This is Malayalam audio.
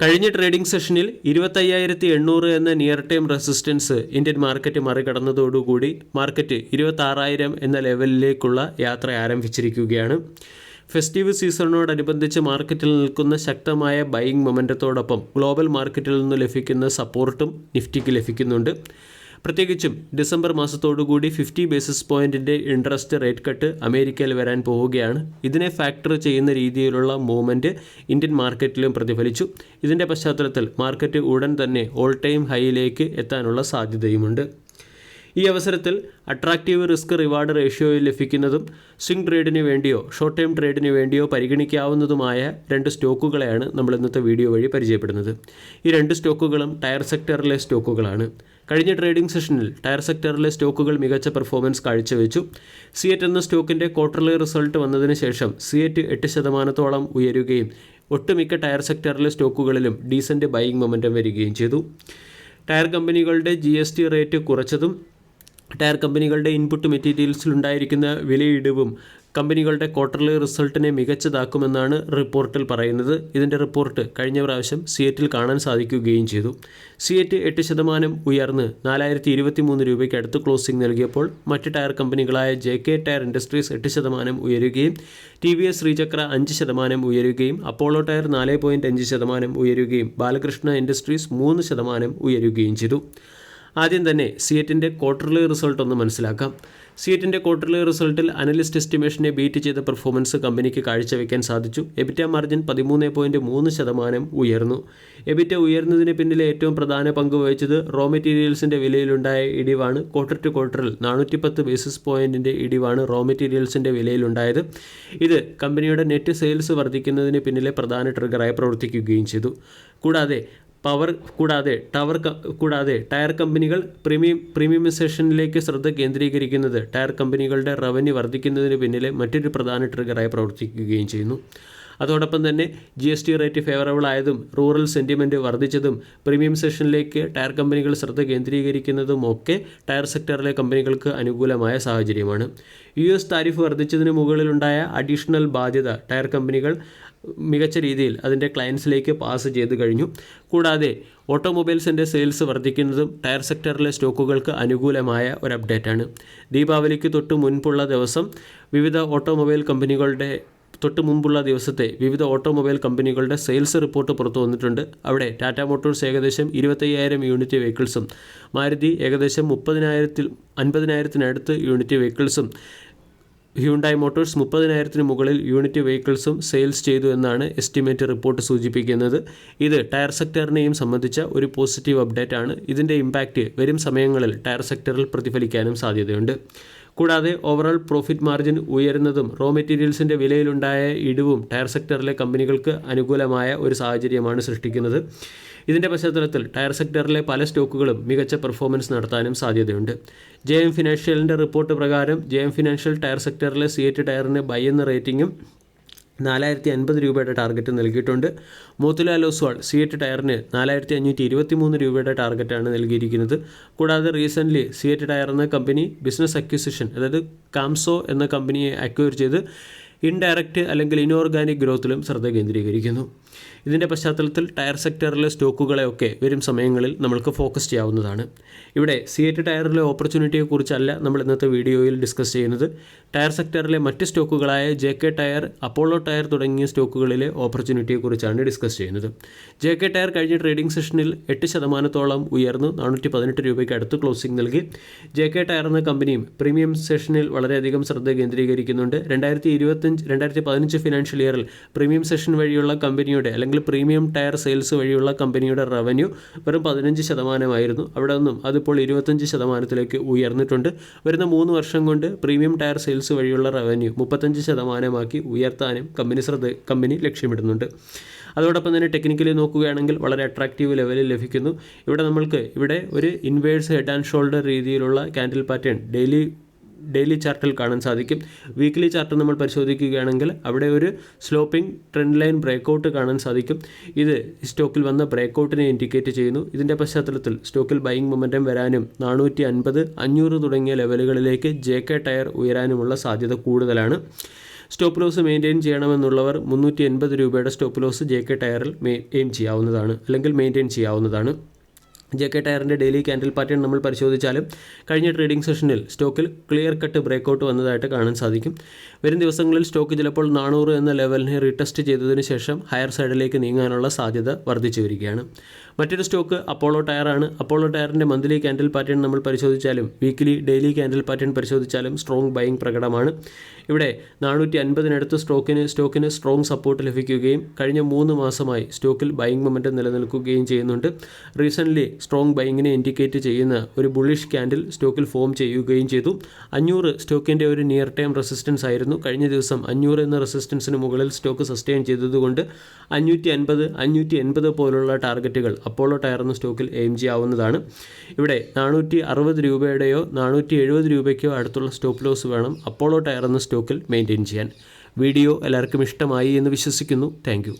കഴിഞ്ഞ ട്രേഡിംഗ് സെഷനിൽ ഇരുപത്തയ്യായിരത്തി എണ്ണൂറ് എന്ന near time resistance Indian market മറികടന്നതോടുകൂടി market ഇരുപത്താറായിരം എന്ന ലെവലിലേക്കുള്ള യാത്ര ആരംഭിച്ചിരിക്കുകയാണ്. ഫെസ്റ്റീവ് സീസണിനോടനുബന്ധിച്ച് മാർക്കറ്റിൽ നിൽക്കുന്ന ശക്തമായ ബൈയിങ് മൊമെന്റത്തോടൊപ്പം ഗ്ലോബൽ മാർക്കറ്റിൽ നിന്ന് ലഭിക്കുന്ന സപ്പോർട്ടും നിഫ്റ്റിക്ക് ലഭിക്കുന്നുണ്ട്. പ്രത്യേകിച്ചും ഡിസംബർ മാസത്തോടുകൂടി ഫിഫ്റ്റി ബേസിസ് പോയിന്റിന്റെ ഇൻട്രസ്റ്റ് റേറ്റ് കട്ട് അമേരിക്കയിൽ വരാൻ പോവുകയാണ്. ഇതിനെ ഫാക്ടർ ചെയ്യുന്ന രീതിയിലുള്ള മൂവ്മെന്റ് ഇന്ത്യൻ മാർക്കറ്റിലും പ്രതിഫലിച്ചു. ഇതിന്റെ പശ്ചാത്തലത്തിൽ മാർക്കറ്റ് ഉടൻ തന്നെ ഓൾ ടൈം ഹൈയിലേക്ക് എത്താനുള്ള സാധ്യതയുമുണ്ട്. ഈ അവസരത്തിൽ അട്രാക്റ്റീവ് റിസ്ക് റിവാർഡ് റേഷ്യോയിൽ ലഭിക്കുന്നതും സ്വിംഗ് ട്രേഡിന് വേണ്ടിയോ ഷോർട്ട് ടൈം ട്രേഡിന് വേണ്ടിയോ പരിഗണിക്കാവുന്നതുമായ രണ്ട് സ്റ്റോക്കുകളെയാണ് നമ്മൾ ഇന്നത്തെ വീഡിയോ വഴി പരിചയപ്പെടുന്നത്. ഈ രണ്ട് സ്റ്റോക്കുകളും ടയർ സെക്ടറിലെ സ്റ്റോക്കുകളാണ്. കഴിഞ്ഞ ട്രേഡിംഗ് സെഷനിൽ ടയർ സെക്ടറിലെ സ്റ്റോക്കുകൾ മികച്ച പെർഫോമൻസ് കാഴ്ചവെച്ചു. സിയറ്റ് എന്ന സ്റ്റോക്കിന്റെ ക്വാർട്ടർലി റിസൾട്ട് വന്നതിന് ശേഷം സിയറ്റ് എട്ട് ശതമാനത്തോളം ഉയരുകയും ഒട്ടുമിക്ക ടയർ സെക്ടറിലെ സ്റ്റോക്കുകളിലും ഡീസന്റ് ബൈയിങ് മൊമെന്റം വരികയും ചെയ്തു. ടയർ കമ്പനികളുടെ ജി റേറ്റ് കുറച്ചതും ടയർ കമ്പനികളുടെ ഇൻപുട്ട് മെറ്റീരിയൽസിലുണ്ടായിരിക്കുന്ന വിലയിടിവും കമ്പനികളുടെ ക്വാർട്ടർലി റിസൾട്ടിനെ മികച്ചതാക്കുമെന്നാണ് റിപ്പോർട്ടിൽ പറയുന്നത്. ഇതിന്റെ റിപ്പോർട്ട് കഴിഞ്ഞ പ്രാവശ്യം സിയറ്റിൽ കാണാൻ സാധിക്കുകയും ചെയ്തു. സിയറ്റ് എട്ട് ശതമാനം ഉയർന്ന് നാലായിരത്തി ഇരുപത്തി മൂന്ന് രൂപയ്ക്ക് അടുത്ത് ക്ലോസിംഗ് നൽകിയപ്പോൾ മറ്റ് ടയർ കമ്പനികളായ ജെ കെ ടയർ ഇൻഡസ്ട്രീസ് എട്ട് ശതമാനം ഉയരുകയും ടി വി എസ് ശ്രീചക്ര അഞ്ച് ശതമാനം ഉയരുകയും അപ്പോളോ ടയർ നാല് പോയിന്റ് അഞ്ച് ശതമാനം ഉയരുകയും ബാലകൃഷ്ണ ഇൻഡസ്ട്രീസ് മൂന്ന് ശതമാനം ഉയരുകയും ചെയ്തു. ആദ്യം തന്നെ സിയറ്റിന്റെ ക്വാർട്ടർലി റിസൾട്ട് ഒന്ന് മനസ്സിലാക്കാം. സിയറ്റിന്റെ ക്വാർട്ടർലി റിസൾട്ടിൽ അനലിസ്റ്റ് എസ്റ്റിമേഷനെ ബീറ്റ് ചെയ്ത പെർഫോമൻസ് കമ്പനിക്ക് കാഴ്ചവെക്കാൻ സാധിച്ചു. എബിറ്റ മാർജിൻ പതിമൂന്ന് പോയിന്റ് മൂന്ന് ശതമാനം ഉയർന്നു. എബിറ്റ ഉയർന്നതിന് പിന്നിലെ ഏറ്റവും പ്രധാന പങ്ക് വഹിച്ചത് റോ മെറ്റീരിയൽസിന്റെ വിലയിലുണ്ടായ ഇടിവാണ്. ക്വാർട്ടർ ടു ക്വാർട്ടറിൽ നാനൂറ്റിപ്പത്ത് ബേസിസ് പോയിന്റിന്റെ ഇടിവാണ് റോ മെറ്റീരിയൽസിന്റെ വിലയിലുണ്ടായത്. ഇത് കമ്പനിയുടെ നെറ്റ് സെയിൽസ് വർദ്ധിക്കുന്നതിന് പിന്നിലെ പ്രധാന ട്രിഗറായി പ്രവർത്തിക്കുകയും ചെയ്തു. കൂടാതെ പവർ കൂടാതെ ടവർ കൂടാതെ ടയർ കമ്പനികൾ പ്രീമിയം പ്രീമിയമൈസേഷനിലേക്ക് ശ്രദ്ധ കേന്ദ്രീകരിക്കുന്നത് ടയർ കമ്പനികളുടെ റവന്യൂ വർദ്ധിക്കുന്നതിന് പിന്നിലെ മറ്റൊരു പ്രധാന ട്രിഗറായി പ്രവർത്തിക്കുകയും ചെയ്യുന്നു. അതോടൊപ്പം തന്നെ G S T rate favourable ആയതും റൂറൽ സെന്റിമെന്റ് വർദ്ധിച്ചതും പ്രീമിയം സെഷനിലേക്ക് ടയർ കമ്പനികൾ ശ്രദ്ധ കേന്ദ്രീകരിക്കുന്നതും ഒക്കെ ടയർ സെക്ടറിലെ കമ്പനികൾക്ക് അനുകൂലമായ സാഹചര്യമാണ്. യു എസ് താരിഫ് വർദ്ധിച്ചതിന് മുകളിലുണ്ടായ അഡീഷണൽ ബാധ്യത ടയർ കമ്പനികൾ മികച്ച രീതിയിൽ അതിന്റെ ക്ലയൻസിലേക്ക് പാസ് ചെയ്ത് കഴിഞ്ഞു. കൂടാതെ ഓട്ടോമൊബൈൽസിന്റെ സെയിൽസ് വർദ്ധിക്കുന്നതും ടയർ സെക്ടറിലെ സ്റ്റോക്കുകൾക്ക് അനുകൂലമായ ഒരു അപ്ഡേറ്റാണ് ദീപാവലിക്ക് തൊട്ട് മുൻപുള്ള ദിവസം വിവിധ ഓട്ടോമൊബൈൽ കമ്പനികളുടെ തൊട്ട് മുമ്പുള്ള ദിവസത്തെ വിവിധ ഓട്ടോമൊബൈൽ കമ്പനികളുടെ സെയിൽസ് റിപ്പോർട്ട് പുറത്തു വന്നിട്ടുണ്ട്. അവിടെ ടാറ്റ മോട്ടോഴ്സ് ഏകദേശം ഇരുപത്തയ്യായിരം യൂണിറ്റ് വെഹിക്കിൾസും മാരുതി ഏകദേശം മുപ്പതിനായിരത്തിൽ അൻപതിനായിരത്തിനടുത്ത് യൂണിറ്റ് വെഹിക്കിൾസും ഹ്യൂണ്ടായി മോട്ടോഴ്സ് മുപ്പതിനായിരത്തിന് മുകളിൽ യൂണിറ്റ് വെഹിക്കിൾസും സെയിൽസ് ചെയ്തു എന്നാണ് എസ്റ്റിമേറ്റ് റിപ്പോർട്ട് സൂചിപ്പിക്കുന്നത്. ഇത് ടയർ സെക്ടറിനെയും സംബന്ധിച്ച ഒരു പോസിറ്റീവ് അപ്ഡേറ്റ് ആണ് ഇതിന്റെ ഇമ്പാക്റ്റ് വരും സമയങ്ങളിൽ ടയർ സെക്ടറിൽ പ്രതിഫലിക്കാനും സാധ്യതയുണ്ട്. കൂടാതെ ഓവറോൾ പ്രോഫിറ്റ് മാർജിൻ ഉയരുന്നതും റോ മെറ്റീരിയൽസിന്റെ വിലയിലുണ്ടായ ഇടിവും ടയർ സെക്ടറിലെ കമ്പനികൾക്ക് അനുകൂലമായ ഒരു സാഹചര്യമാണ് സൃഷ്ടിക്കുന്നത്. ഇതിന്റെ പശ്ചാത്തലത്തിൽ ടയർ സെക്ടറിലെ പല സ്റ്റോക്കുകളും മികച്ച പെർഫോമൻസ് നടത്താനും സാധ്യതയുണ്ട്. ജെ എം ഫിനാൻഷ്യലിന്റെ റിപ്പോർട്ട് പ്രകാരം ജെ എം ഫിനാൻഷ്യൽ ടയർ സെക്ടറിലെ സിയറ്റ് ടയറിന് ബൈ എന്ന റേറ്റിംഗും നാലായിരത്തി അൻപത് രൂപയുടെ ടാർഗറ്റ് നൽകിയിട്ടുണ്ട്. മോത്തിലാൽ ഒസ്വാൾ സിയറ്റ് ടയറിന് നാലായിരത്തി അഞ്ഞൂറ്റി ഇരുപത്തി മൂന്ന് രൂപയുടെ ടാർഗറ്റാണ് നൽകിയിരിക്കുന്നത്. കൂടാതെ റീസെന്റ്ലി സിയറ്റ് ടയർ എന്ന കമ്പനി ബിസിനസ് അക്വിസിഷൻ അതായത് കാംസോ എന്ന കമ്പനിയെ അക്വയർ ചെയ്ത് ഇൻഡയറക്റ്റ് അല്ലെങ്കിൽ ഇൻഓർഗാനിക് ഗ്രോത്തിലും ശ്രദ്ധ കേന്ദ്രീകരിക്കുന്നു. ഇതിന്റെ പശ്ചാത്തലത്തിൽ ടയർ സെക്ടറിലെ സ്റ്റോക്കുകളെയൊക്കെ വരും സമയങ്ങളിൽ നമ്മൾക്ക് ഫോക്കസ് ചെയ്യാവുന്നതാണ്. ഇവിടെ സി എറ്റ് ടയറിലെ ഓപ്പർച്യൂണിറ്റിയെക്കുറിച്ചല്ല നമ്മൾ ഇന്നത്തെ വീഡിയോയിൽ ഡിസ്കസ് ചെയ്യുന്നത്. ടയർ സെക്ടറിലെ മറ്റ് സ്റ്റോക്കുകളായ J K tyre Apollo tyre തുടങ്ങിയ സ്റ്റോക്കുകളിലെ ഓപ്പർച്യൂണിറ്റിയെക്കുറിച്ചാണ് ഡിസ്കസ് ചെയ്യുന്നത്. ജെ കെ ടയർ കഴിഞ്ഞ ട്രേഡിംഗ് സെഷനിൽ എട്ട് ശതമാനത്തോളം ഉയർന്നു നാനൂറ്റി പതിനെട്ട് രൂപയ്ക്ക് അടുത്ത് ക്ലോസിംഗ് നൽകി. ജെ കെ ടയർ എന്ന കമ്പനിയും പ്രീമിയം സെഷനിൽ വളരെയധികം ശ്രദ്ധ കേന്ദ്രീകരിക്കുന്നുണ്ട്. രണ്ടായിരത്തി ഇരുപത്തഞ്ച് രണ്ടായിരത്തി പതിനഞ്ച് ഫിനാൻഷ്യൽ ഇയറിൽ പ്രീമിയം സെഷൻ വഴിയുള്ള കമ്പനിയുടെ അല്ലെങ്കിൽ പ്രീമിയം ടയർ സെയിൽസ് വഴിയുള്ള കമ്പനിയുടെ റവന്യൂ വെറും പതിനഞ്ച് ശതമാനമായിരുന്നു. അവിടെ നിന്നും അതിപ്പോൾ ഇരുപത്തഞ്ച് ശതമാനത്തിലേക്ക് ഉയർന്നിട്ടുണ്ട്. വരുന്ന മൂന്ന് വർഷം കൊണ്ട് പ്രീമിയം ടയർ സെയിൽസ് വഴിയുള്ള റവന്യൂ മുപ്പത്തഞ്ച് ശതമാനമാക്കി ഉയർത്താനും കമ്പനി ശ്രദ്ധ കമ്പനി ലക്ഷ്യമിടുന്നുണ്ട്. അതോടൊപ്പം തന്നെ ടെക്നിക്കലി നോക്കുകയാണെങ്കിൽ വളരെ അട്രാക്റ്റീവ് ലെവലിൽ ലഭിക്കുന്നു. ഇവിടെ നമ്മൾക്ക് ഇവിടെ ഒരു ഇൻവേഴ്സ് ഹെഡ് ആൻഡ് ഷോൾഡർ രീതിയിലുള്ള ക്യാൻഡിൽ പാറ്റേൺ ഡെയിലി ഡെയിലി ചാർട്ടിൽ കാണാൻ സാധിക്കും. വീക്ക്ലി ചാർട്ട് നമ്മൾ പരിശോധിക്കുകയാണെങ്കിൽ അവിടെ ഒരു സ്ലോപ്പിംഗ് ട്രെൻഡ് ലൈൻ ബ്രേക്കൗട്ട് കാണാൻ സാധിക്കും. ഇത് സ്റ്റോക്കിൽ വന്ന ബ്രേക്കൗട്ടിനെ ഇൻഡിക്കേറ്റ് ചെയ്യുന്നു. ഇതിന്റെ പശ്ചാത്തലത്തിൽ സ്റ്റോക്കിൽ ബൈയിങ് മൊമെന്റം വരാനും നാനൂറ്റി അൻപത് അഞ്ഞൂറ് തുടങ്ങിയ ലെവലുകളിലേക്ക് ജെ കെ ടയർ ഉയരാനുമുള്ള സാധ്യത കൂടുതലാണ്. സ്റ്റോപ്പ് ലോസ് മെയിന്റെയിൻ ചെയ്യണമെന്നുള്ളവർ മുന്നൂറ്റി എൺപത് രൂപയുടെ സ്റ്റോപ്പ് ലോസ് ജെ കെ ടയറിൽ എയിം ചെയ്യാവുന്നതാണ് അല്ലെങ്കിൽ മെയിന്റെയിൻ ചെയ്യാവുന്നതാണ്. ജെ കെ ടയറിന്റെ ഡെയിലി ക്യാൻഡിൽ പാറ്റേൺ നമ്മൾ പരിശോധിച്ചാലും കഴിഞ്ഞ ട്രേഡിംഗ് സെഷനിൽ സ്റ്റോക്കിൽ ക്ലിയർ കട്ട് ബ്രേക്കൗട്ട് വന്നതായിട്ട് കാണാൻ സാധിക്കും. വരും ദിവസങ്ങളിൽ സ്റ്റോക്ക് ചിലപ്പോൾ നാനൂറ് എന്ന ലെവലിനെ റീടെസ്റ്റ് ചെയ്തതിന് ശേഷം ഹയർ സൈഡിലേക്ക് നീങ്ങാനുള്ള സാധ്യത വർദ്ധിച്ചു വരികയാണ്. മറ്റൊരു സ്റ്റോക്ക് അപ്പോളോ ടയറാണ്. അപ്പോളോ ടയറിന്റെ മന്ത്ലി ക്യാൻഡിൽ പാറ്റേൺ നമ്മൾ പരിശോധിച്ചാലും വീക്കിലി ഡെയിലി ക്യാൻഡിൽ പാറ്റേൺ പരിശോധിച്ചാലും സ്ട്രോങ് ബൈയിങ് പ്രകടമാണ്. ഇവിടെ നാനൂറ്റി അൻപതിനടുത്ത് സ്റ്റോക്കിന് സ്റ്റോക്കിന് സ്ട്രോങ് സപ്പോർട്ട് ലഭിക്കുകയും കഴിഞ്ഞ മൂന്ന് മാസമായി സ്റ്റോക്കിൽ ബൈയിങ് മൊമെന്റം നിലനിൽക്കുകയും ചെയ്യുന്നുണ്ട്. റീസെന്റ്ലി സ്ട്രോങ് ബൈയിങ്ങിനെ ഇൻഡിക്കേറ്റ് ചെയ്യുന്ന ഒരു ബുളിഷ് ക്യാൻഡിൽ സ്റ്റോക്കിൽ ഫോം ചെയ്യുകയും ചെയ്തു. അഞ്ഞൂറ് സ്റ്റോക്കിന്റെ ഒരു നിയർ ടൈം റെസിസ്റ്റൻസ് ആയിരുന്നു. കഴിഞ്ഞ ദിവസം അഞ്ഞൂറ് എന്ന റെസിസ്റ്റൻസിന് മുകളിൽ സ്റ്റോക്ക് സസ്റ്റെയിൻ ചെയ്തതുകൊണ്ട് അഞ്ഞൂറ്റി അൻപത് അഞ്ഞൂറ്റി എൺപത് പോലുള്ള ടാർഗറ്റുകൾ അപ്പോളോ ടയർ എന്ന സ്റ്റോക്കിൽ എയിം ചെയ്യാവുന്നതാണ് ഇവിടെ നാനൂറ്റി അറുപത് രൂപയുടെയോ നാനൂറ്റി എഴുപത് രൂപയ്ക്കോ അടുത്തുള്ള സ്റ്റോപ്പ് ലോസ് വേണം അപ്പോളോ ടയർ എന്ന സ്റ്റോക്കിൽ മെയിന്റെയിൻ ചെയ്യാൻ. വീഡിയോ എല്ലാവർക്കും ഇഷ്ടമായി എന്ന് വിശ്വസിക്കുന്നു. താങ്ക്